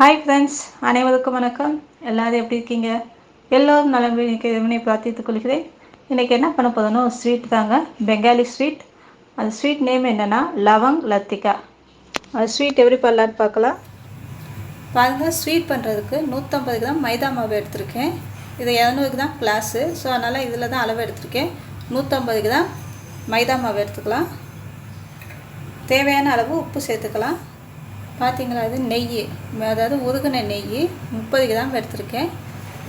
Hi friends அனைவருக்கும் வணக்கம். எல்லோரும் எப்படி இருக்கீங்க? எல்லோரும் நலம் இவனை பிரார்த்தித்துக் கொள்கிறேன். இன்றைக்கி என்ன பண்ண போதும்னா ஒரு ஸ்வீட் தாங்க. பெங்காலி ஸ்வீட் அந்த ஸ்வீட் நேம் என்னென்னா லவங் லத்திகா அது ஸ்வீட் எப்படி பண்ணலான்னு பார்க்கலாம். பாருங்கள் ஸ்வீட் பண்ணுறதுக்கு நூற்றம்பது கிராம் மைதா மாவு எடுத்திருக்கேன். இது இரநூறு கிராம் கிளாஸு ஸோ அதனால் இதில் தான் அளவு எடுத்திருக்கேன். நூற்றம்பது கிராம் மைதா மாவு எடுத்துக்கலாம். தேவையான அளவு உப்பு சேர்த்துக்கலாம். பார்த்தீங்களா இது நெய். அதாவது உருகின நெய். முப்பது கிராம் எடுத்திருக்கேன்.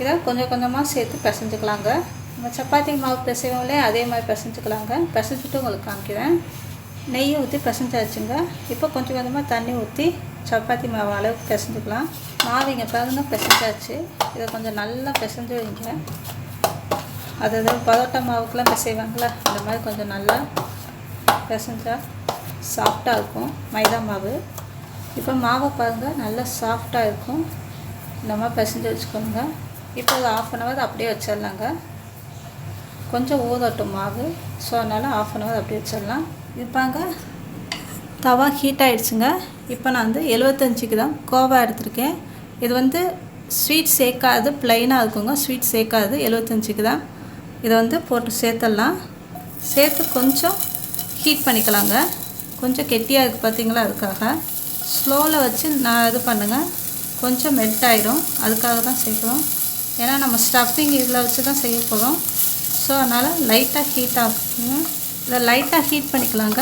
இதை கொஞ்சம் கொஞ்சமாக சேர்த்து பிசைஞ்சுக்கலாங்க. நம்ம சப்பாத்தி மாவு பிசைவோம்லே அதே மாதிரி பிசைஞ்சுக்கலாங்க. பிசைஞ்சிட்டு உங்களுக்கு காமிக்கிறேன். நெய்யை ஊற்றி பிசைஞ்சாச்சுங்க. இப்போ கொஞ்சம் கொஞ்சமாக தண்ணி ஊற்றி சப்பாத்தி மாவு அளவுக்கு பிசைஞ்சுக்கலாம். மாவு இங்கே பாருங்க பிசைஞ்சாச்சு. இதை கொஞ்சம் நல்லா பிசைஞ்சு வைங்க. அதாவது பரோட்டா மாவுக்கெலாம் பிசைவாங்களா அந்த மாதிரி கொஞ்சம் நல்லா பிசைஞ்சா சாஃப்டாக இருக்கும். மைதா மாவு. இப்போ மாவை பாருங்கள் நல்லா சாஃப்டாக இருக்கும். நம்ம பிசைஞ்சு வச்சுக்கோங்க. இப்போ ஒரு ஆஃப் அன் ஹவர் அப்படியே வச்சிடலாங்க. கொஞ்சம் ஊதட்டும் மாவு. ஸோ அதனால் ஆஃப் அன் ஹவர் அப்படியே வச்சிடலாம். இப்பாங்க தவா ஹீட் ஆகிடுச்சுங்க இப்போ நான் வந்து எழுபத்தஞ்சிக்கு தான் கோவா எடுத்திருக்கேன். இது வந்து ஸ்வீட் சேர்க்காது ப்ளைனாக இருக்குங்க. ஸ்வீட் சேர்க்காது எழுபத்தஞ்சிக்கு தான். இதை வந்து போட்டு சேர்த்துடலாம். சேர்த்து கொஞ்சம் ஹீட் பண்ணிக்கலாங்க. கொஞ்சம் கெட்டியாக இருக்குது பார்த்தீங்களா அதுக்காக. ஸ்லோவில் வச்சு நான் இது பண்ணுங்கள் கொஞ்சம் மெல்ட் ஆகிடும் அதுக்காக தான் சேர்க்குறோம். ஏன்னா நம்ம ஸ்டஃபிங் இதில் வச்சு தான் செய்ய போகிறோம் ஸோ அதனால் லைட்டாக ஹீட் ஆகுங்க இதை லைட்டாக ஹீட் பண்ணிக்கலாங்க.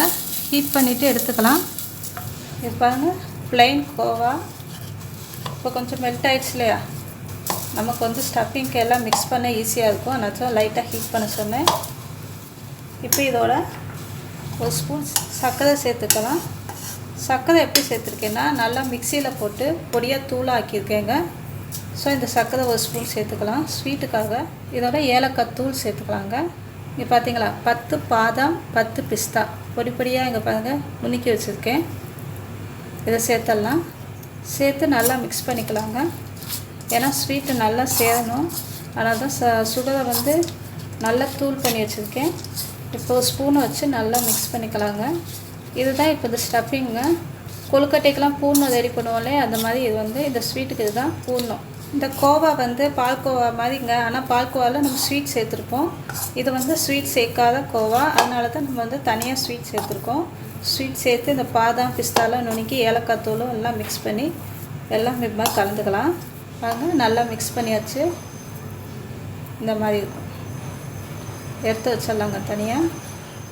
ஹீட் பண்ணிவிட்டு எடுத்துக்கலாம். இது பாருங்கள் ப்ளைன் கோவா. இப்போ கொஞ்சம் மெல்ட் ஆகிடுச்சு இல்லையா? நமக்கு வந்து ஸ்டஃபிங்க்கு எல்லாம் மிக்ஸ் பண்ண ஈஸியாக இருக்கும். அதனாச்சும் லைட்டாக ஹீட் பண்ண சொன்னேன். இப்போ இதோட ஒரு ஸ்பூன் சர்க்கரை சேர்த்துக்கலாம். சர்க்கரை எப்படி சேர்த்துருக்கேன்னா நல்லா மிக்சியில் போட்டு பொடியாக தூளாக ஆக்கியிருக்கேங்க ஸோ இந்த சர்க்கரை ஒரு ஸ்பூன் சேர்த்துக்கலாம். ஸ்வீட்டுக்காக இதோட ஏலக்காய் தூள் சேர்த்துக்கலாங்க. இங்கே பார்த்தீங்களா பத்து பாதாம் பத்து பிஸ்தா. பொடி பொடியாக இங்கே பாருங்கள் நுணுக்கி வச்சுருக்கேன். இதை சேர்த்துடலாம் சேர்த்து நல்லா மிக்ஸ் பண்ணிக்கலாங்க. ஏன்னா ஸ்வீட்டு நல்லா சேரணும். அதனால் தான் ச சுகரை வந்து நல்லா தூள் பண்ணி வச்சுருக்கேன். இப்போ ஸ்பூனை வச்சு நல்லா மிக்ஸ் பண்ணிக்கலாங்க. இதுதான் இப்போ இந்த ஸ்டஃபிங்கு கொழுக்கட்டைக்கெலாம் பூர்ணம் ரெடி பண்ணுவோம்லே அந்த மாதிரி இது வந்து இந்த ஸ்வீட்டுக்கு இதுதான் பூர்ணம். இந்த கோவா வந்து பால்கோவா மாதிரிங்க. ஆனால் பால்கோவாவில் நம்ம ஸ்வீட் சேர்த்துருப்போம். இது வந்து ஸ்வீட் சேர்க்காத கோவா. அதனால தான் நம்ம வந்து தனியாக ஸ்வீட் சேர்த்துருக்கோம். ஸ்வீட் சேர்த்து இந்த பாதாம் பிஸ்தாலாம் நுணுக்கி ஏலக்காய் தூளும் எல்லாம் மிக்ஸ் பண்ணி எல்லாம் மாதிரி கலந்துக்கலாம். பாருங்க நல்லா மிக்ஸ் பண்ணியாச்சு. இந்த மாதிரி இருக்கும். எடுத்து வச்சிடலாங்க தனியாக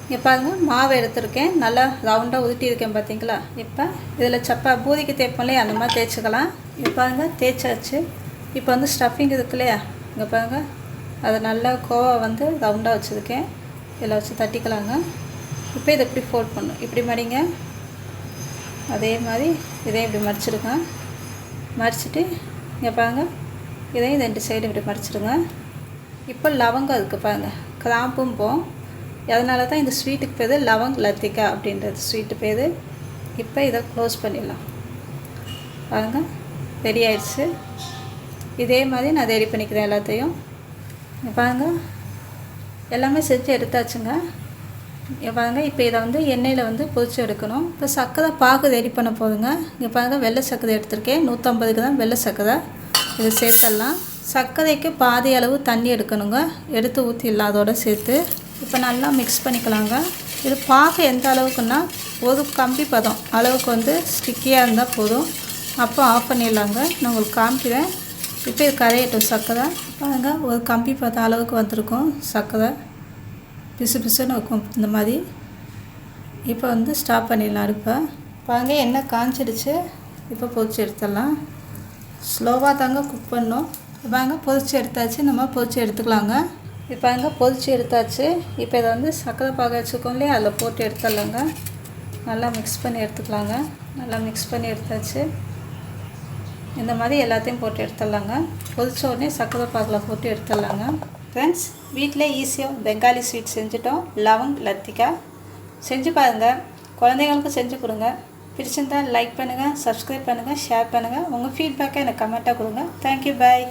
இங்கே பாருங்கள் மாவு எடுத்திருக்கேன். நல்லா ரவுண்டாக உருட்டியிருக்கேன் பார்த்தீங்களா இப்போ இதில் சப்பா பூதிக்கு தேய்ப்போம்லையே அந்த மாதிரி தேய்ச்சிக்கலாம். இப்போ பாருங்கள் தேய்ச்சாச்சு. இப்போ வந்து ஸ்டஃபிங் இருக்கு இல்லையா? இங்கே பாருங்கள் அதை நல்லா கோவா வந்து ரவுண்டாக வச்சுருக்கேன். இதில் வச்சு தட்டிக்கலாங்க. இப்போ இதை இப்படி ஃபோல்ட் பண்ணும் இப்படி மடிங்க. அதே மாதிரி இதையும் இப்படி மடிச்சிடுங்க மடிச்சுட்டு இங்கே பாருங்கள் இதையும் ரெண்டு சைடு இப்படி மடிச்சிடுங்க இப்போ லவங்கம் இருக்குது பாருங்கள் கிராம்பும் போம். அதனால தான் இந்த ஸ்வீட்டுக்கு பேர் லவங் லத்திகா அப்படின்றது. ஸ்வீட்டு பேர். இப்போ இதை க்ளோஸ் பண்ணிடலாம். பாருங்கள் ரெடி ஆயிடுச்சு. இதே மாதிரி நான் ரெடி பண்ணிக்கிறேன் எல்லாத்தையும். பாருங்கள் எல்லாமே செஞ்சு எடுத்தாச்சுங்க. பாருங்கள் இப்போ இதை வந்து எண்ணெயில் வந்து பொரிச்சு எடுக்கணும். இப்போ சர்க்கரை பாகு ரெடி பண்ண போதுங்க. இங்கே பாருங்கள் வெள்ளை சக்கரை எடுத்திருக்கேன். நூற்றம்பது கிராம் வெள்ளை சக்கரை. இதை சேர்த்துடலாம். சர்க்கரைக்கு பாதி அளவு தண்ணி எடுக்கணுங்க. எடுத்து ஊற்றிடலாம் அதோட சேர்த்து. இப்போ நல்லா மிக்ஸ் பண்ணிக்கலாங்க. இது பார்க்க எந்த அளவுக்குன்னா ஒரு கம்பி பதம். அளவுக்கு வந்து ஸ்டிக்கியாக இருந்தால் போதும். அப்போ ஆஃப் பண்ணிடலாங்க. நான் உங்களுக்கு காமிக்கிறேன். இப்போ இது கரையட்டும் சக்கரை. பாருங்க ஒரு கம்பி பதம் அளவுக்கு வந்திருக்கும் சர்க்கரை பிசு பிசுன்னு இருக்கும் இந்த மாதிரி. இப்போ வந்து ஸ்டாப் பண்ணிடலாம் அடுப்பை. பாருங்க எண்ணெய் காஞ்சிடுச்சு. இப்போ பொறிச்சு எடுத்துடலாம். ஸ்லோவாக தாங்க குக் பண்ணோம் வாங்க பொறிச்சு எடுத்தாச்சு. நம்ம பொறிச்சு எடுத்துக்கலாங்க. இப்போ அங்கே பொதிச்சு எடுத்தாச்சு. இப்போ இதை வந்து சர்க்கரை பாக வச்சுருக்கோம் இல்லையா அதில் போட்டு எடுத்துடலாங்க. நல்லா மிக்ஸ் பண்ணி எடுத்துக்கலாங்க. நல்லா மிக்ஸ் பண்ணி எடுத்தாச்சு. இந்த மாதிரி எல்லாத்தையும் போட்டு எடுத்துடலாங்க. பொதிச்ச உடனே சர்க்கரை பாகில் போட்டு எடுத்துடலாங்க. ஃப்ரெண்ட்ஸ் வீட்டில் ஈஸியாக பெங்காலி ஸ்வீட் செஞ்சுட்டோம். லவங் லத்திக்கா செஞ்சு பாருங்கள் குழந்தைங்களுக்கும் செஞ்சு கொடுங்க. பிடிச்சிருந்தா லைக் பண்ணுங்கள் சப்ஸ்கிரைப் பண்ணுங்கள் ஷேர் பண்ணுங்கள் உங்கள் ஃபீட்பேக்கை எனக்கு கமெண்ட்டாக கொடுங்க. Thank you bye